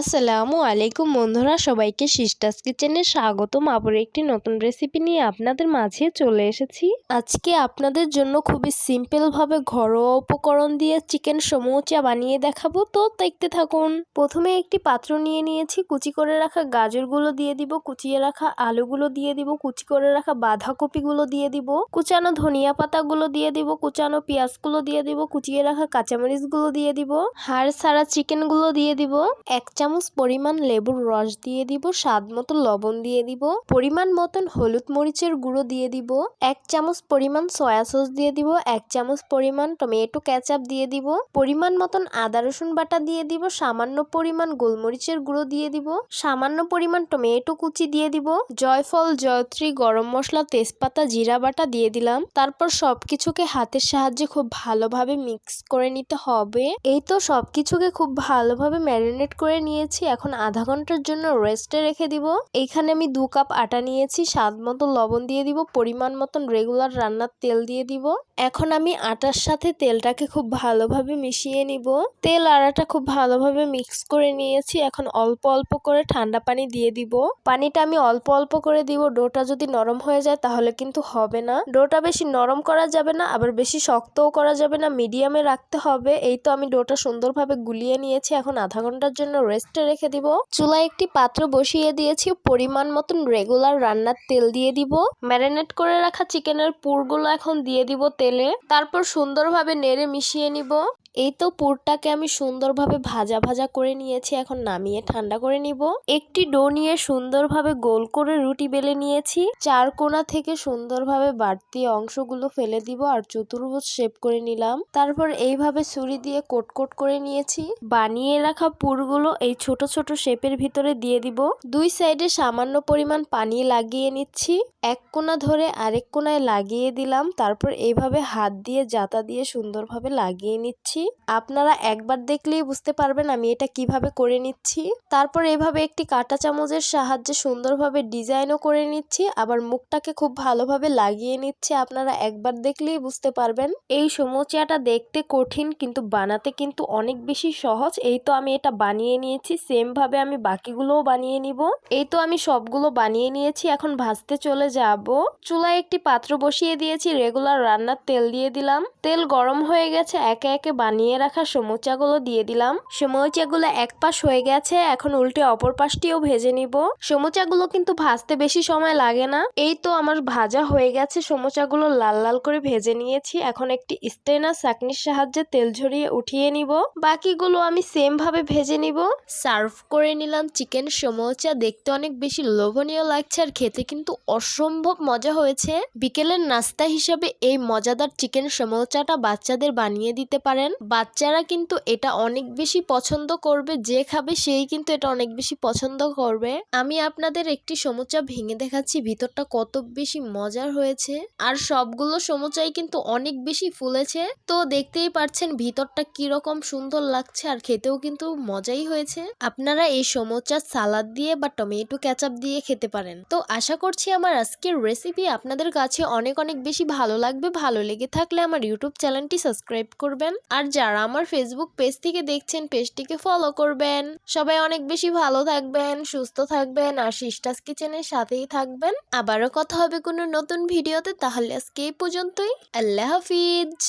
আসসালামু আলাইকুম বন্ধুরা, সবাইকে সিস্টাস কিচেনে স্বাগতম। আবার একটি নতুন রেসিপি নিয়ে আপনাদের মাঝে চলে এসেছি। আজকে আপনাদের জন্য খুবই সিম্পলভাবে ঘরোয়া উপকরণ দিয়ে চিকেন সমুচা বানিয়ে দেখাবো। তো দেখতে থাকুন। প্রথমে একটি পাত্র নিয়ে নিয়েছি, কুচি করে রাখা গাজরগুলো দিয়ে দিব, কুচিয়ে রাখা আলুগুলো দিয়ে দিব, কুচি করে রাখা বাঁধাকপিগুলো দিয়ে দিব, কুচানো ধনিয়া পাতাগুলো দিয়ে দিব, কুচানো পেঁয়াজগুলো দিয়ে দিব, কুচিয়ে রাখা কাঁচামরিচগুলো দিয়ে দিব, হাড় সারা চিকেনগুলো দিয়ে দিব, এক চামচ পরিমাণ লেবুর রস দিয়ে দিব, স্বাদ মতো লবণ দিয়ে দিব, পরিমাণ মতন হলুদ মরিচের গুঁড়ো দিয়ে দিব, এক চামচ পরিমাণ সয়া সস দিয়ে দিব, এক চামচ পরিমাণ টমেটো ক্যাচাপ দিয়ে দিব, পরিমাণ মতন আদা রসুন বাটা দিয়ে দিব, সামান্য পরিমাণ গোলমরিচের গুঁড়ো দিয়ে দিব, সামান্য পরিমাণ টমেটো কুচি দিয়ে দিব, জয়ফল, জয়ত্রী, গরম মশলা, তেজপাতা, জিরা বাটা দিয়ে দিলাম, তারপর সবকিছুকে হাতের সাহায্যে খুব ভালোভাবে মিক্স করে নিতে হবে, এই তো সবকিছুকে খুব ভালোভাবে ম্যারিনেট করে নিয়েছি, এখন আধা ঘণ্টার জন্য রেস্টে রেখে দিব। এইখানে আমি দু কাপ আটা নিয়েছি, স্বাদ মতো লবণ দিয়ে দিব, পরিমাণ মতন রেগুলার রান্নার তেল দিয়ে দিব। এখন আমি আটার সাথে তেলটাকে খুব ভালোভাবে মিশিয়ে নিব। তেল আর আটা খুব ভালোভাবে মিক্স করে নিয়েছি, এখন অল্প অল্প করে ঠান্ডা পানি দিয়ে দিব। পানিটা আমি অল্প অল্প করে দিব, ডোটা যদি নরম হয়ে যায় তাহলে কিন্তু হবে না। ডোটা বেশি নরম করা যাবে না, আবার বেশি শক্তও করা যাবে না মিডিয়ামে রাখতে হবে। এই তো আমি ডোটা সুন্দরভাবে গুলিয়ে নিয়েছি, এখন আধা ঘণ্টার জন্য রেস্টে রেখে দিব। চুলায় একটি পাত্র বসিয়ে দিয়েছি। পরিমাণ মতন রেগুলার রান্নার তেল দিয়ে দিব। ম্যারিনেট করে রাখা চিকেনের পুরগুলো এখন দিয়ে দিব তেলে। তারপর সুন্দরভাবে নেড়ে মিশিয়ে নিব। এই তো পুরটাকে আমি সুন্দরভাবে ভাজা ভাজা করে নিয়েছি, এখন নামিয়ে ঠান্ডা করে নিব। একটি ডো নিয়ে সুন্দরভাবে গোল করে রুটি বেলে নিয়েছি। চার কোনা থেকে সুন্দরভাবে বাড়তি অংশগুলো ফেলে দিব আর চতুর্ভুজ শেপ করে নিলাম। তারপর এইভাবে ছুরি দিয়ে কোট কোট করে নিয়েছি। বানিয়ে রাখা পুরগুলো এই ছোট ছোট শেপের ভিতরে দিয়ে দিব। দুই সাইডে সামান্য পরিমাণ পানি লাগিয়ে নিচ্ছি। এক কোনা ধরে আরেক কোনায় লাগিয়ে দিলাম। তারপর এইভাবে হাত দিয়ে জাতা দিয়ে সুন্দরভাবে লাগিয়ে নিচ্ছি। আপনারা একবার দেখলেই বুঝতে পারবেন আমি এটা কীভাবে করে নিচ্ছি। তারপর এভাবে একটি কাঁটা চামচের সাহায্যে সুন্দরভাবে ডিজাইনও করে নিচ্ছি। আবার মুখটাকে খুব ভালোভাবে লাগিয়ে নিচ্ছে। আপনারা একবার দেখলেই বুঝতে পারবেন। এই সমুচিয়াটা দেখতে কঠিন কিন্তু বানাতে কিন্তু অনেক বেশি সহজ। এই তো আমি এটা বানিয়ে নিয়েছি। সেম ভাবে আমি বাকিগুলোও বানিয়ে নিব। এই তো আমি সবগুলো বানিয়ে নিয়েছি। এখন ভাজতে চলে যাব। চুলায় একটি পাত্র বসিয়ে দিয়েছি। রেগুলার রান্নার তেল দিয়ে দিলাম। তেল গরম হয়ে গেছে। একে একে বানিয়ে রাখা সমুচাগুলো দিয়ে দিলাম। সমুচাগুলো এক পাশ হয়ে গেছে, এখন উল্টে অপর পাশটিও ভেজে নিব। সমুচাগুলো কিন্তু ভাজতে বেশি সময় লাগে না। এই তো আমার ভাজা হয়ে গেছে, সমুচাগুলো লাল লাল করে ভেজে নিয়েছি। এখন একটি স্টেনার চাকনির সাহায্যে তেল ঝরিয়ে উঠিয়ে নিব। বাকিগুলো আমি সেম ভাবে ভেজে নিব। সার্ভ করে নিলাম চিকেন সমোচা। দেখতে অনেক বেশি লোভনীয় লাগছে আর খেতে কিন্তু অসম্ভব মজা হয়েছে। বিকেলের নাস্তা হিসাবে এই মজাদার চিকেন সমোচাটা বাচ্চাদের বানিয়ে দিতে পারেন। বাচ্চারা কিন্তু এটা অনেক বেশি পছন্দ করবে, যে খাবে সেই কিন্তু এটা অনেক বেশি পছন্দ করবে। আমি আপনাদের একটি সমোচা ভেঙে দেখাচ্ছি, ভিতরটা কত বেশি মজার হয়েছে। আর সবগুলো সমোচাই কিন্তু অনেক বেশি ফুলেছে। তো দেখতেই পাচ্ছেন ভিতরটা কীরকম সুন্দর লাগছে আর খেতেও কিন্তু মজাই হয়েছে। আপনারা এই সমোচা সালাদ দিয়ে বা টমেটো ক্যাচাপ দিয়ে খেতে পারেন। তো আশা করছি আমার আজকের রেসিপি আপনাদের কাছে অনেক অনেক বেশি ভালো লাগবে। ভালো লেগে থাকলে আমার ইউটিউব চ্যানেলটি সাবস্ক্রাইব করবেন। আর যারা আমার ফেসবুক পেজ থেকে দেখছেন পেজটিকে ফলো করবেন। সবাই অনেক বেশি ভালো থাকবেন, সুস্থ থাকবেন, আর সিস্টাস কিচেনের সাথেই থাকবেন। আবারও কথা হবে কোনো নতুন ভিডিওতে তাহলে আজকে এই পর্যন্তই। আল্লাহ হাফিজ।